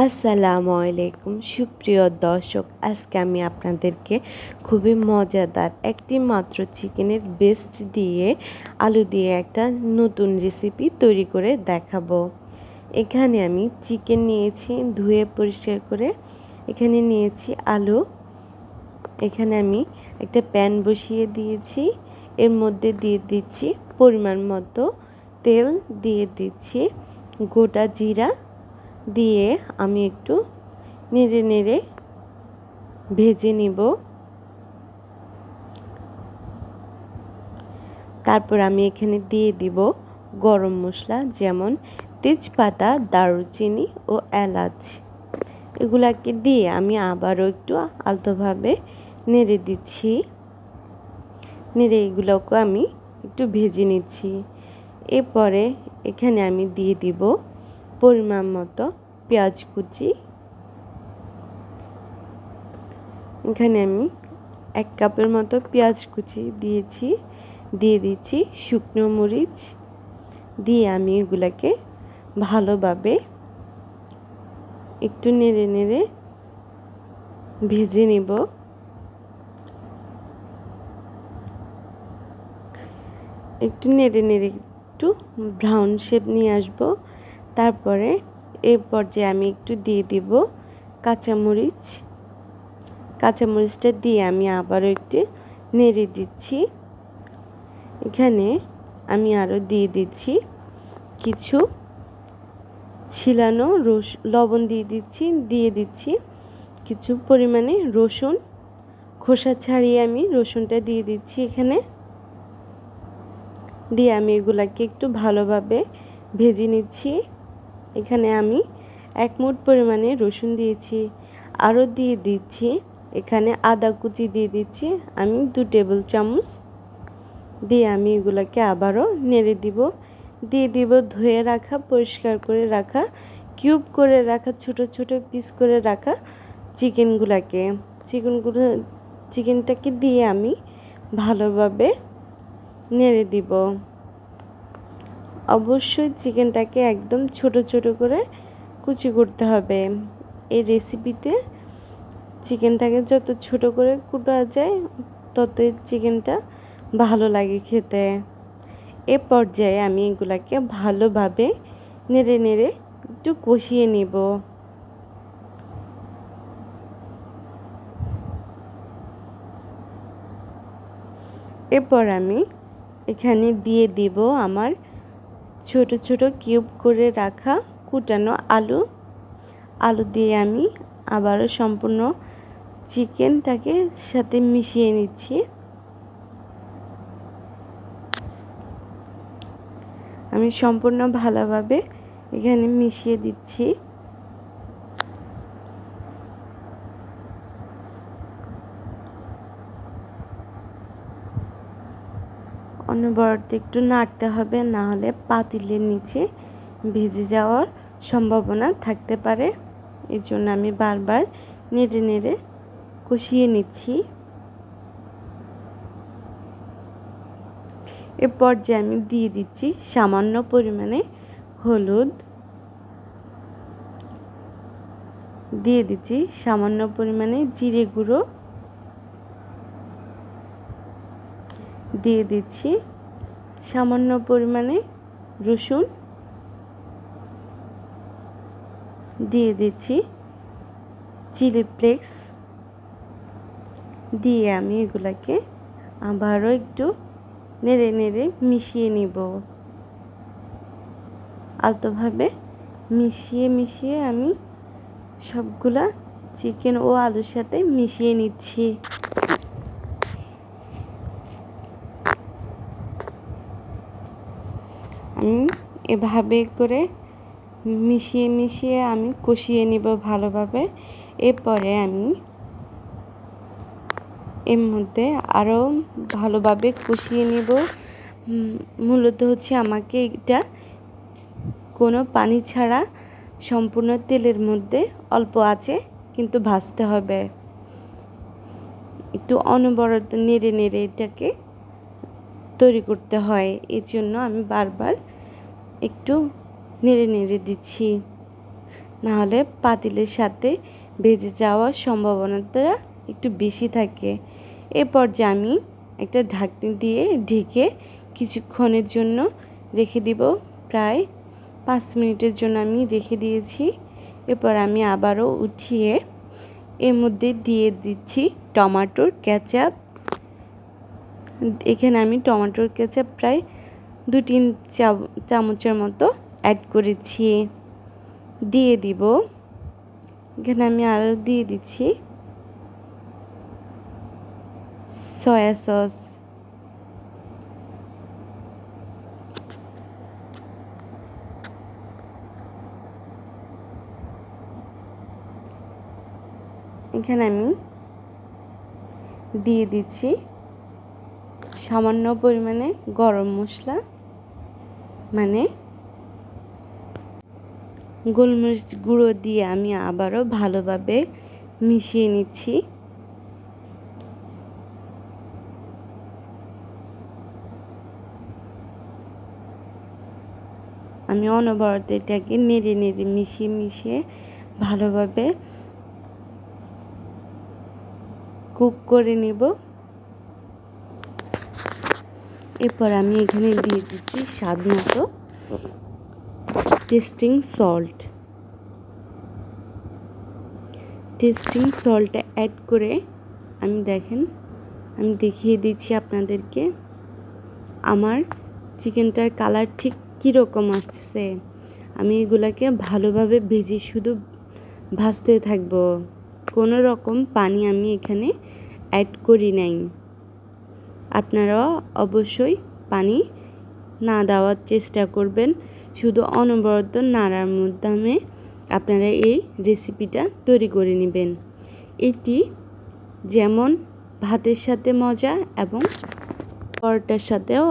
আসসালামু আলাইকুম। সুপ্রিয় দর্শক, আজকে আমি আপনাদেরকে খুবই মজাদার একটি মাত্র চিকেনের বেস্ট দিয়ে আলু দিয়ে একটা নতুন রেসিপি তৈরি করে দেখাবো। এখানে আমি চিকেন নিয়েছি, ধুয়ে পরিষ্কার করে এখানে নিয়েছি আলু। এখানে আমি একটা প্যান বসিয়ে দিয়েছি, এর মধ্যে দিয়ে দিচ্ছি পরিমাণ মতো তেল, দিয়ে দিচ্ছি গোটা জিরা দিয়ে আমি একটু নেড়ে নেড়ে ভেজে নিব। তারপর আমি এখানে দিয়ে দিব গরম মশলা, যেমন তেজপাতা, দারুচিনি ও এলাচ। এগুলাকে দিয়ে আমি আবারও একটু আলতোভাবে নেড়ে দিচ্ছি। নেড়ে এগুলোকে আমি একটু ভেজে নিচ্ছি। এরপরে এখানে আমি দিয়ে দিব পরিমাণ মতো পেঁয়াজ কুচি। এখানে আমি এক কাপের মতো পেঁয়াজ কুচি দিয়েছি। দিয়ে দিচ্ছি শুকনো মরিচ। দিয়ে আমি এগুলাকে ভালোভাবে একটু নেড়ে নেড়ে ভেজে নেব। একটু নেড়ে নেড়ে একটু ব্রাউন শেপ নিয়ে আসব। তারপরে এই পর্যায়ে আমি একটু দিয়ে দিব কাঁচামরিচ। কাঁচামরিচটা দিয়ে আমি আবারও একটু নেড়ে দিচ্ছি। এখানে আমি আরও দিয়ে দিচ্ছি কিছু ছিলানো রস, লবণ দিয়ে দিচ্ছি দিয়ে দিচ্ছি কিছু পরিমাণে রসুন। খোসা ছাড়িয়ে আমি রসুনটা দিয়ে দিচ্ছি এখানে। দিয়ে আমি এগুলাকে একটু ভালোভাবে ভেজে নিচ্ছি। এখানে আমি এক মুঠ পরিমাণে রসুন দিয়েছি, আরও দিয়ে দিচ্ছি, এখানে আদা কুচি দিয়ে দিচ্ছি, আমি দু টেবিল চামচ দিয়ে আমি এগুলোকে আবারও নেড়ে দিব, দিয়ে দিব ধুয়ে রাখা, পরিষ্কার করে রাখা, কিউব করে রাখা, ছোট ছোট পিস করে রাখা চিকেনগুলোকে। চিকেনগুলো, চিকেনটাকে দিয়ে আমি ভালোভাবে নেড়ে দিব। অবশ্যই চিকেনটাকে একদম ছোট ছোট করে কুচি করতে হবে। এই রেসিপিতে চিকেনটাকে যত ছোট করে কুটা যায়, ততই চিকেনটা ভালো লাগে খেতে। এ পর্যায়ে আমি এগুলাকে ভালোভাবে নেড়ে নেড়ে একটু কষিয়ে নিব। এরপর আমি এখানে দিয়ে দিব আমার ছোট ছোট কিউব করে রাখা কুটানো আলু। আলু দিয়ে আমি আবারও সম্পূর্ণ চিকেনটাকে সাথে মিশিয়ে নিচ্ছি। আমি সম্পূর্ণ ভালোভাবে এখানে মিশিয়ে দিচ্ছি। অনবরত একটু নাড়তে হবে, না হলে পাতিলের নিচে ভেজে যাওয়ার সম্ভাবনা থাকতে পারে। এই জন্য আমি বারবার নেড়ে নেড়ে কষিয়ে নিচ্ছি। এ পর্যায়ে আমি দিয়ে দিচ্ছি সামান্য পরিমাণে হলুদ। দিয়ে দিচ্ছি সামান্য পরিমাণে জিরে গুঁড়ো। দিয়ে দিচ্ছি সামান্য পরিমাণে রসুন দিয়ে দিচ্ছি চিলি ফ্লেক্স দিয়ে আমি এগুলাকে আবারও একটু নেড়ে নেড়ে মিশিয়ে নিব। আলতোভাবে মিশিয়ে মিশিয়ে আমি সবগুলা চিকেন ও আলুর সাথে মিশিয়ে নিচ্ছি আমি এভাবে করে মিশিয়ে মিশিয়ে আমি কষিয়ে নিব ভালোভাবে। এরপরে আমি এর মধ্যে আরও ভালোভাবে কষিয়ে নিব। মূলত হচ্ছে আমাকে এটা কোনো পানি ছাড়া সম্পূর্ণ তেলের মধ্যে অল্প আছে কিন্তু ভাজতে হবে। একটু অনবরত নেড়ে নেড়ে এটাকে তৈরি করতে হয়। এই জন্য আমি বারবার একটু নেড়ে নেড়ে দিচ্ছি। নাহলে পাতিলের সাথে ভেজে যাওয়ার সম্ভাবনাটা একটু বেশি থাকে। এরপর যে আমি একটা ঢাকনি দিয়ে ঢেকে কিছুক্ষণের জন্য রেখে দিব। প্রায় পাঁচ মিনিটের জন্য আমি রেখে দিয়েছি। এরপর আমি আবারও উঠিয়ে এর মধ্যে দিয়ে দিচ্ছি টমাটোর ক্যাচাপ এখানে আমি টমাটোর কেচাপ প্রায় দু তিন চামচের মতো অ্যাড করেছি। দিয়ে দিব। এখানে আমি আরও দিয়ে দিচ্ছি। সয়া সস এখানে আমি দিয়ে দিচ্ছি সামান্য পরিমাণে গরম মশলা। মানে গোলমরিচ গুঁড়ো দিয়ে আমি আবারও ভালোভাবে মিশিয়ে নিচ্ছি। আমি অনবরত এটাকে নেড়ে নেড়ে মিশিয়ে মিশিয়ে ভালোভাবে কুক করে নেব। এরপর আমি এখানে দিয়ে দিচ্ছি স্বাদ মতো টেস্টিং সল্ট টেস্টিং সল্টটা অ্যাড করে আমি দেখেন, আমি দেখিয়ে দিচ্ছি আপনাদেরকে আমার চিকেনটার কালার ঠিক কীরকম আসছে আমি এগুলাকে ভালোভাবে ভেজে শুধু ভাজতে থাকব। কোনো রকম পানি আমি এখানে অ্যাড করি নাই। আপনারাও অবশ্যই পানি না দেওয়ার চেষ্টা করবেন। শুধু অনবরত নাড়ার মাধ্যমে আপনারা এই রেসিপিটা তৈরি করে নেবেন। এটি যেমন ভাতের সাথে মজা এবং পরোটার সাথেও